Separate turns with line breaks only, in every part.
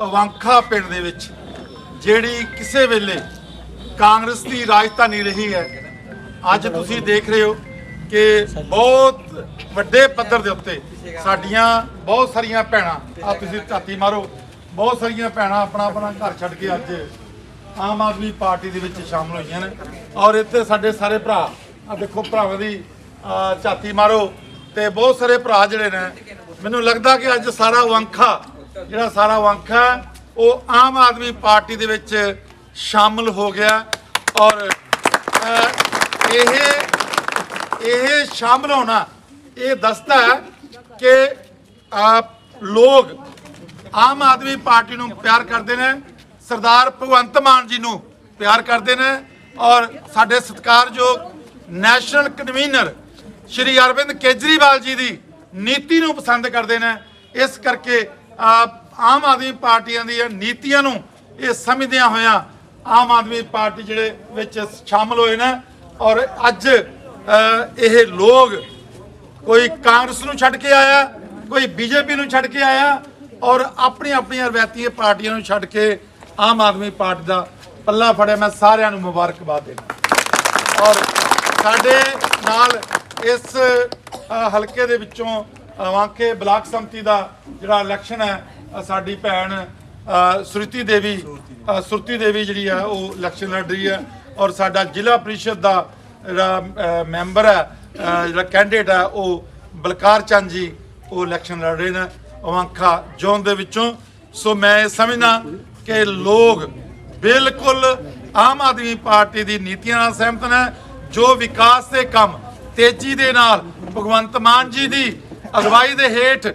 ਅਵਾਂਖਾ ਪਿੰਡ ਦੇ ਵਿੱਚ, ਜਿਹੜੀ ਕਿਸੇ ਵੇਲੇ ਕਾਂਗਰਸ ਦੀ ਰਾਜਧਾਨੀ ਰਹੀ ਹੈ, ਅੱਜ ਤੁਸੀਂ ਦੇਖ ਰਹੇ ਹੋ ਕਿ ਬਹੁਤ ਵੱਡੇ ਪੱਧਰ ਦੇ ਉੱਤੇ ਸਾਡੀਆਂ ਬਹੁਤ ਸਾਰੀਆਂ ਭੈਣਾਂ ਆ ਤੁਸੀਂ ਝਾਤੀ ਮਾਰੋ, ਬਹੁਤ ਸਾਰੀਆਂ ਭੈਣਾਂ ਆਪਣਾ ਆਪਣਾ ਘਰ ਛੱਡ ਕੇ ਅੱਜ ਆਮ ਆਦਮੀ ਪਾਰਟੀ ਦੇ ਵਿੱਚ ਸ਼ਾਮਲ ਹੋਈਆਂ ਨੇ। ਔਰ ਇੱਥੇ ਸਾਡੇ ਸਾਰੇ ਭਰਾ ਆ ਦੇਖੋ ਭਰਾਵਾਂ ਦੀ ਝਾਤੀ ਮਾਰੋ, ਤੇ ਬਹੁਤ ਸਾਰੇ ਭਰਾ ਜਿਹੜੇ ਨੇ, ਮੈਨੂੰ ਲੱਗਦਾ ਕਿ ਅੱਜ ਸਾਰਾ ਵੰਖਾ ਜਿਹੜਾ ਸਾਰਾ ਵੰਖ ਹੈ, ਉਹ ਆਮ ਆਦਮੀ ਪਾਰਟੀ ਦੇ ਵਿੱਚ ਸ਼ਾਮਲ ਹੋ ਗਿਆ ਔਰ ਇਹ ਇਹ ਸ਼ਾਮਲ ਹੋਣਾ ਇਹ ਦੱਸਦਾ ਹੈ ਕਿ ਆਪ ਲੋਕ ਆਮ ਆਦਮੀ ਪਾਰਟੀ ਨੂੰ ਪਿਆਰ ਕਰਦੇ ਨੇ ਸਰਦਾਰ ਭਗਵੰਤ ਮਾਨ ਜੀ ਨੂੰ ਪਿਆਰ ਕਰਦੇ ਨੇ ਔਰ ਸਾਡੇ ਸਤਿਕਾਰਯੋਗ ਨੈਸ਼ਨਲ ਕਨਵੀਨਰ ਸ਼੍ਰੀ ਅਰਵਿੰਦ ਕੇਜਰੀਵਾਲ ਜੀ ਦੀ ਨੀਤੀ ਨੂੰ ਪਸੰਦ ਕਰਦੇ ਨੇ ਇਸ ਕਰਕੇ ਆਮ ਆਦਮੀ ਪਾਰਟੀਆਂ ਦੀਆਂ ਨੀਤੀਆਂ ਨੂੰ ਇਹ ਸਮਝਦਿਆਂ ਹੋਇਆਂ ਆਮ ਆਦਮੀ ਪਾਰਟੀ ਜਿਹੜੇ ਵਿੱਚ ਸ਼ਾਮਲ ਹੋਏ ਨੇ ਔਰ ਅੱਜ ਇਹ ਲੋਕ ਕੋਈ ਕਾਂਗਰਸ ਨੂੰ ਛੱਡ ਕੇ ਆਇਆ, ਕੋਈ ਬੀਜੇਪੀ ਨੂੰ ਛੱਡ ਕੇ ਆਇਆ ਔਰ ਆਪਣੀ ਆਪਣੀਆਂ ਰਵਾਇਤੀ ਪਾਰਟੀਆਂ ਨੂੰ ਛੱਡ ਕੇ ਆਮ ਆਦਮੀ ਪਾਰਟੀ ਦਾ ਪੱਲਾ ਫੜਿਆ। ਮੈਂ ਸਾਰਿਆਂ ਨੂੰ ਮੁਬਾਰਕਬਾਦ ਦੇਣਾ। ਔਰ ਸਾਡੇ ਨਾਲ ਇਸ ਹਲਕੇ ਦੇ ਵਿੱਚੋਂ ਵਾਂਕੇ ਬਲਾਕ ਸੰਮਤੀ ਦਾ ਜਿਹੜਾ ਇਲੈਕਸ਼ਨ ਹੈ ਸਾਡੀ ਭੈਣ ਅ, ਸੁਰਤੀ ਦੇਵੀ ਅ, ਸੁਰਤੀ ਦੇਵੀ ਜਿਹੜੀ ਹੈ ਉਹ ਇਲੈਕਸ਼ਨ ਲੜ ਰਹੀ ਹੈ ਔਰ ਸਾਡਾ ਜ਼ਿਲ੍ਹਾ ਪ੍ਰੀਸ਼ਦ ਦਾ ਜਿਹੜਾ ਮੈਂਬਰ ਹੈ ਜਿਹੜਾ ਕੈਂਡੀਡੇਟ ਹੈ ਉਹ ਬਲਕਾਰ ਚੰਦ ਜੀ ਉਹ ਇਲੈਕਸ਼ਨ ਲੜ ਰਹੇ ਨੇ ਅਵਾਂਖਾ ਜ਼ੋਨ ਦੇ ਵਿੱਚੋਂ। ਸੋ ਮੈਂ ਇਹ ਸਮਝਦਾ ਕਿ ਲੋਕ ਬਿਲਕੁਲ ਆਮ ਆਦਮੀ ਪਾਰਟੀ ਦੀ ਨੀਤੀਆਂ ਨਾਲ ਸਹਿਮਤ ਨੇ ਜੋ ਵਿਕਾਸ ਦੇ ਕੰਮ ਤੇਜ਼ੀ ਦੇ ਨਾਲ ਭਗਵੰਤ ਮਾਨ ਜੀ ਦੀ ਅਗਵਾਈ ਦੇ ਹੇਠ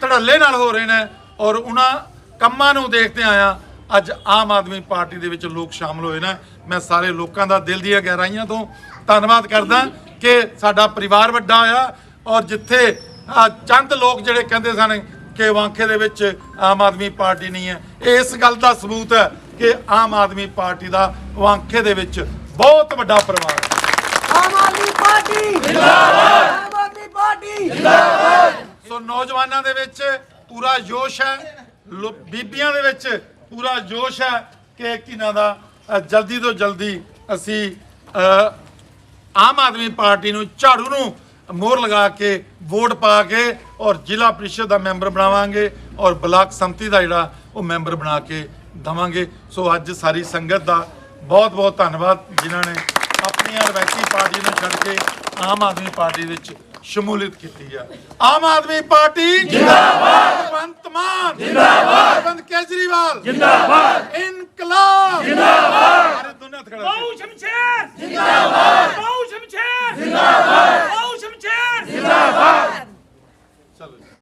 ਧੜੱਲੇ ਨਾਲ ਹੋ ਰਹੇ ਨੇ ਔਰ ਉਹਨਾਂ ਕੰਮਾਂ ਨੂੰ ਦੇਖਦੇ ਆਇਆ ਅੱਜ ਆਮ ਆਦਮੀ ਪਾਰਟੀ ਦੇ ਵਿੱਚ ਲੋਕ ਸ਼ਾਮਲ ਹੋਏ ਨੇ। ਮੈਂ ਸਾਰੇ ਲੋਕਾਂ ਦਾ ਦਿਲ ਦੀਆਂ ਗਹਿਰਾਈਆਂ ਤੋਂ ਧੰਨਵਾਦ ਕਰਦਾ ਕਿ ਸਾਡਾ ਪਰਿਵਾਰ ਵੱਡਾ ਹੋਇਆ ਔਰ ਜਿੱਥੇ ਚੰਦ ਲੋਕ ਜਿਹੜੇ ਕਹਿੰਦੇ ਸਨ ਕਿ ਵਾਂਖੇ ਦੇ ਵਿੱਚ ਆਮ ਆਦਮੀ ਪਾਰਟੀ ਨਹੀਂ ਹੈ। ਇਸ ਗੱਲ ਦਾ ਸਬੂਤ ਹੈ ਕਿ ਆਮ ਆਦਮੀ ਪਾਰਟੀ ਦਾ ਵਾਂਖੇ ਦੇ ਵਿੱਚ ਬਹੁਤ ਵੱਡਾ ਪਰਿਵਾਰ ਹੈ।
ਆਮ ਆਦਮੀ ਪਾਰਟੀ ਜਿੰਦਾਬਾਦ ਆਮ ਆਦਮੀ ਪਾਰਟੀ
ਸੋ ਨੌਜਵਾਨਾਂ ਦੇ ਵਿੱਚ ਪੂਰਾ ਜੋਸ਼ ਹੈ। ਬੀਬੀਆਂ ਦੇ ਵਿੱਚ ਪੂਰਾ ਜੋਸ਼ ਹੈ ਕਿ ਕਿਨਾਂ ਦਾ ਜਲਦੀ ਤੋਂ ਜਲਦੀ ਅਸੀਂ ਆਮ ਆਦਮੀ ਪਾਰਟੀ ਨੂੰ, ਝਾੜੂ ਨੂੰ ਮੋਹਰ ਲਗਾ ਕੇ ਵੋਟ ਪਾ ਕੇ ਔਰ ਜ਼ਿਲ੍ਹਾ ਪ੍ਰੀਸ਼ਦ ਦਾ ਮੈਂਬਰ ਬਣਾਵਾਂਗੇ ਔਰ ਬਲਾਕ ਸੰਮਤੀ ਦਾ ਜਿਹੜਾ ਉਹ ਮੈਂਬਰ ਬਣਾ ਕੇ ਦਵਾਂਗੇ। ਸੋ ਅੱਜ ਸਾਰੀ ਸੰਗਤ ਦਾ ਬਹੁਤ ਬਹੁਤ ਧੰਨਵਾਦ, ਜਿਨ੍ਹਾਂ ਨੇ ਆਪਣੀਆਂ ਰਵਾਇਤੀ ਪਾਰਟੀ ਨੂੰ ਛੱਡ ਕੇ ਆਮ ਆਦਮੀ ਪਾਰਟੀ ਵਿੱਚ ਸ਼ਮੂਲੀਅਤ ਕੀਤੀ ਹੈ ਆਮ ਆਦਮੀ ਪਾਰਟੀ ਜਿੰਦਾਬਾਦ। ਭਗਵੰਤ ਮਾਨ। ਜਿੰਦਾਬਾਦ। ਭਗਵੰਤ ਕੇਜਰੀਵਾਲ। ਜਿੰਦਾਬਾਦ। ਇਨਕਲਾਬ। ਜਿੰਦਾਬਾਦ।